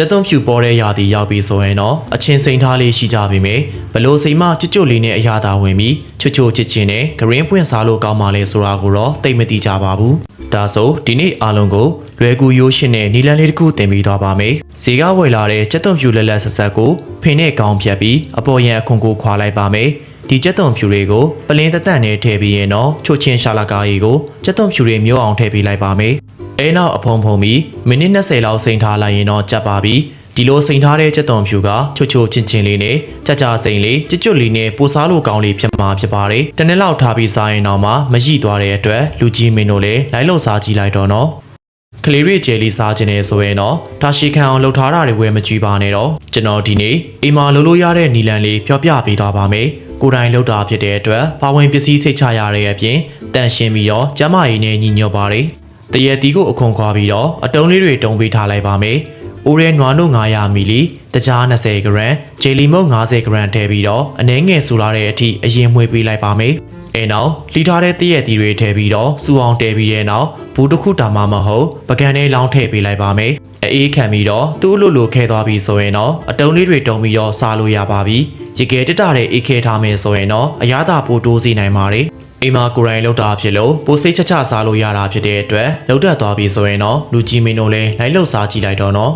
ကျက်သွန်းဖြူပေါ်တဲ့ရာသီရောက်ပြီဆိုရင်တော့အချင်းစိန်ထားလေးရှိကြပြီမေဘလို့စိန်မကြွကြွလေးနဲ့အရာသာဝင်ပြီးချွတ်ချွတ်ချစ်ချင်းနဲ့ဂရင်းပွင့်စားလို့ကောင်းပါလေဆိုတာကိုတော့သိမသိကြပါဘူးဒါဆိုဒီနေ့အားလုံးကိုလွယ်ကူရိုးရှင်းတဲ့နီလန်လေးတစ်ခုတင်ပြီးသွားပါမယ်ဈေကဝယ်လာတဲ့ကျက်သွန်းဖြူလက်လက်ဆက်ဆက်ကိုဖင်နဲ့ကောင်းဖြတ်ပြီးအပေါ်ရန်အခွန်ကိုခွာလိုက်ပါမယ်ဒီကျက်သွန်ဖြူတွေကိုပလင်းတသက်နဲ့ထည့်ပြီးရင်တော့ချိုချင်းရှာလာကာရီကိုကျက်သွန်ဖြူတွေမျိုးအောင်ထည့်ပေးလိုက်ပါမယ်။ အဲနောက်အဖုံဖုံပြီးမိနစ်20လောက်စိန်ထားလိုက်ရင်တော့ကြက်ပါပြီ။ဒီလိုစိန်ထားတဲ့ကျက်သွန်ဖြူကချိုချိုချင်းချင်းလေးနဲ့ကြကြစိန်လေးကြွကြွလေးနဲ့ပိုစားလို့ကောင်းလေးဖြစ်မှာဖြစ်ပါတယ်။တနေ့လောက်ထားပြီးစားရင်တော့မှမရှိသွားတဲ့အတွက်လူကြီးမင်းတို့လည်းလိုက်လို့စားကြည့်လိုက်တော့နော်။ကလေးတွေဂျယ်လီစားခြင်းနဲ့ဆိုရင်တော့ဒါရှိခံအောင်လှုပ်ထားတာတွေဝယ်မကြည့်ပါနဲ့တော့ကျွန်တော်ဒီနေ့အိမ်မှာလှုပ်လို့ရတဲ့နီလန်လေးပြောပြပေးသွားပါမယ်ကိုယ်တိုင်လှုပ်တာဖြစ်တဲ့အတွက်ပါဝင်ပစ္စည်းစိတ်ချရတဲ့အပြင်တန်ရှင်းပြီးတော့ကျမကြီးနဲ့ညီညွတ်ပါတယ် တရက်တီကိုအခွန်ခွာပြီးတော့အတုံးလေးတွေတုံးပေးထားလိုက်ပါမယ်အိုရဲနွားတို့900မီလီတကြား20ဂရမ်ဂျယ်လီမုတ်50ဂရမ်ထည့်ပြီးတော့အနှဲငယ်ဆူလာတဲ့အထိအရင်မွေးပေးလိုက်ပါမယ်အဲနောက်လီထားတဲ့တရက်တီတွေထည့်ပြီးတော့စူအောင်တဲပြီးတဲ့နောက်ဘူးတစ်ခုတာမှမဟုတ်ပကံထဲလောင်းထည့်ပေးလိုက်ပါမယ်အေးခံပြီးတော့သူ့လိုလိုခဲသွားပြီဆိုရင်တော့အတုံးလေးတွေတုံပြီးတော့စားလို့ရပါပြီရေကဲတက်တာတဲ့အေးခဲထားမယ်ဆိုရင်တော့အရသာပိုတိုးစီနိုင်ပါတယ် အိမ်မှာကိုယ်တိုင်လောက်တာဖြစ်လို့ပိုစိတ်ချချစားလို့ရတာဖြစ်တဲ့အတွက်လောက်တက်သွားပြီဆိုရင်တော့လူကြီးမင်းတို့လည်းလိုက်လောက်စားကြည့်လိုက်တော့နော်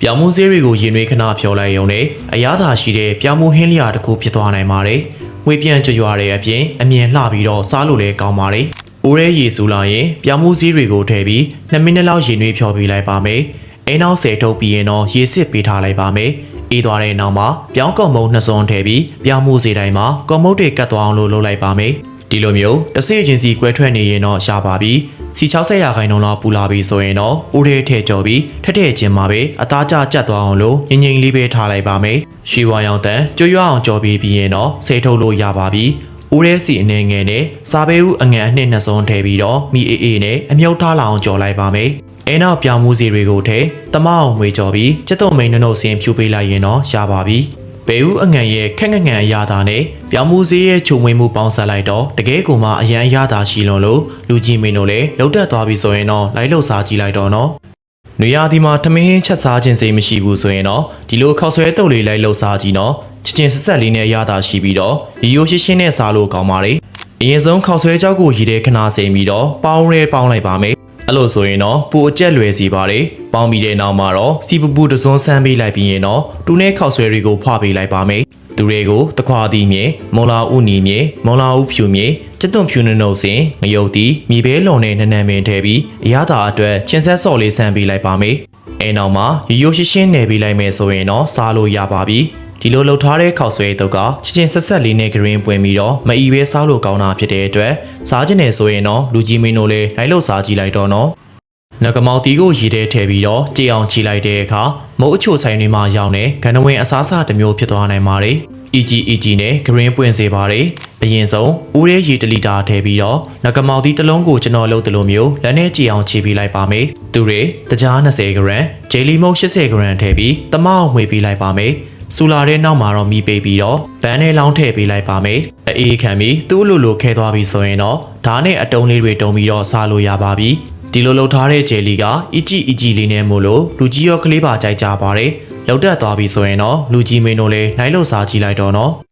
ပြောင်းမှုဈေးတွေကိုရင်နွေးခဏဖြောလိုက်ရုံနဲ့အရသာရှိတဲ့ပြောင်းမှုဟင်းလျာတစ်ခုဖြစ်သွားနိုင်ပါတယ်။ငွေပြန်ကြွရွာတဲ့အပြင်အမြင်လှပြီးတော့စားလို့လည်းကောင်းပါတယ်။အိုးရဲရေစူလာရင်ပြောင်းမှုဈေးတွေကိုထည့်ပြီး2မိနစ်လောက်ရင်နွေးဖြောပေးလိုက်ပါမယ်။အဲနောက်ဆယ်ထုတ်ပြီးရင်တော့ရေစစ်ပေးထားလိုက်ပါမယ်။အေးသွားတဲ့နောက်မှာပြောင်းကုံမုံနှစ်စုံထည့်ပြီးပြောင်းမှုဈေးတိုင်းမှာကုံမုတ်တွေကတ်သွားအောင်လို့လုပ်လိုက်ပါမယ်။ ဒီလိုမျိုးတစ်စိချင်းစီကွဲထွက်နေရင်တော့ရှားပါပြီ။စီ60ရာခိုင်နှုန်းလောက်ပူလာပြီဆိုရင်တော့အိုးရဲထဲကြော်ပြီးထက်ထက်ချင်းမှာပဲအသားကျကြက်သွားအောင်လို့ငိမ့်ငိမ့်လေးပဲထားလိုက်ပါမယ်။ရွှေဝါရောင်တန်ကြွရွအောင်ကြော်ပြီးပြီးရင်တော့ဆေးထုတ်လို့ရပါပြီ။အိုးရဲစီအနေငယ်နဲ့စားပဲဦးအငန်အနှစ်နှစ်စုံထည့်ပြီးတော့မိအေးအေးနဲ့အမြုပ်ထားလာအောင်ကြော်လိုက်ပါမယ်။အဲနောက်ပြောင်းမှုစီတွေကိုထည့်တမအောင်ငွေကြော်ပြီးစက်တုံမိန်နှုတ်စင်းဖြူပေးလိုက်ရင်တော့ရပါပြီ။ ဘဲဦးအငံရဲ့ခက်ငက်ငန်အရာသာနဲ့ပြောင်းမှုစည်းရဲ့ခြုံဝေးမှုပေါင်းဆက်လိုက်တော့တကယ်ကိုမှအရန်အရာသာရှိလွန်လို့လူကြီးမင်းတို့လည်းလှုပ်တက်သွားပြီဆိုရင်တော့လိုက်လှုပ်စားကြည့်လိုက်တော့နော်။နွေရာသီမှာထမင်းဟင်းချက်စားခြင်းစိတ်မရှိဘူးဆိုရင်တော့ဒီလိုခောက်ဆွဲတုပ်လေးလိုက်လှုပ်စားကြည့်နော်။ချစ်ချင်းဆက်ဆက်လေးနဲ့အရာသာရှိပြီးတော့ရီယိုရှင်းရှင်းနဲ့စားလို့ကောင်းပါလေ။အရင်ဆုံးခောက်ဆွဲကြောက်ကိုရည်တဲ့ခနာစိမ်ပြီးတော့ပေါင်းရဲပေါင်းလိုက်ပါမယ်။ အဲ့လိုဆိုရင်တော့ပူအကျက်လွယ်စီပါတယ်။ပေါင်းပြီးတဲ့နောက်မှာတော့စီပပူတစွန်းဆန်းပေးလိုက်ပြီးရင်တော့တူနဲ့ခောက်ဆွဲတွေကိုဖွာပေးလိုက်ပါမယ်။သူတွေကိုတခွာတီမြေမော်လာဥနီမြေမော်လာဥဖြူမြေကျက်သွန်ဖြူနှုတ်စင်ငရုတ်တီမြေဘဲလုံနဲ့နနံပင်ထဲပြီးအရသာအတွက်ချင်းဆက်စော့လေးဆန်းပေးလိုက်ပါမယ်။အဲနောက်မှာရိုးရိုးရှင်းရှင်းနယ်ပေးလိုက်မယ်ဆိုရင်တော့စားလို့ရပါပြီ။ ဒီလိုလှုပ်ထားတဲ့ခောက်ဆွဲတုပ်ကချစ်ချင်းဆက်ဆက်လေးနဲ့ဂရင်းပွင့်ပြီးတော့မအီပဲစားလို့ကောင်းတာဖြစ်တဲ့အတွက်စားခြင်းနဲ့ဆိုရင်တော့လူကြီးမင်းတို့လည်းလိုက်လို့စားကြည့်လိုက်တော့နော်။နဂမောင်တီကိုရေထဲထည့်ပြီးတော့ကြေအောင်ချီလိုက်တဲ့အခါမုတ်အချိုဆိုင်တွေမှာရောက်နေဂန္ဓဝင်အစားအစာတစ်မျိုးဖြစ်သွားနိုင်ပါတယ်။ EG EG နဲ့ green ပွင့်စေပါတယ်။အရင်ဆုံးဦးရဲရေ1လီတာထည့်ပြီးတော့နဂမောင်တီတစ်လုံးကိုကျွန်တော်လုပ်သလိုမျိုးလက်နဲ့ကြေအောင်ချီပေးလိုက်ပါမယ်။သူတွေတကြား20 gram ဂျယ်လီမုတ်80 gram ထည့်ပြီးတမအောင်မှွေပေးလိုက်ပါမယ်။ ဆူလာတဲ့နောက်မှာတော့မီးပေးပြီးတော့ဗန်းနဲ့လောင်းထည့်ပေးလိုက်ပါမယ်။အေးခံပြီးသူ့လိုလိုခဲသွားပြီဆိုရင်တော့ဓာတ်နဲ့အတုံးလေးတွေတုံပြီးတော့စားလို့ရပါပြီ။ဒီလိုလှုပ်ထားတဲ့ဂျယ်လီကအီဂျီအီဂျီလေးနဲ့မို့လို့လူကြီးရောကလေးပါကြိုက်ကြပါတယ်။လောက်တက်သွားပြီဆိုရင်တော့လူကြီးမင်းတို့လည်းနိုင်လို့စားကြည့်လိုက်တော့နော်။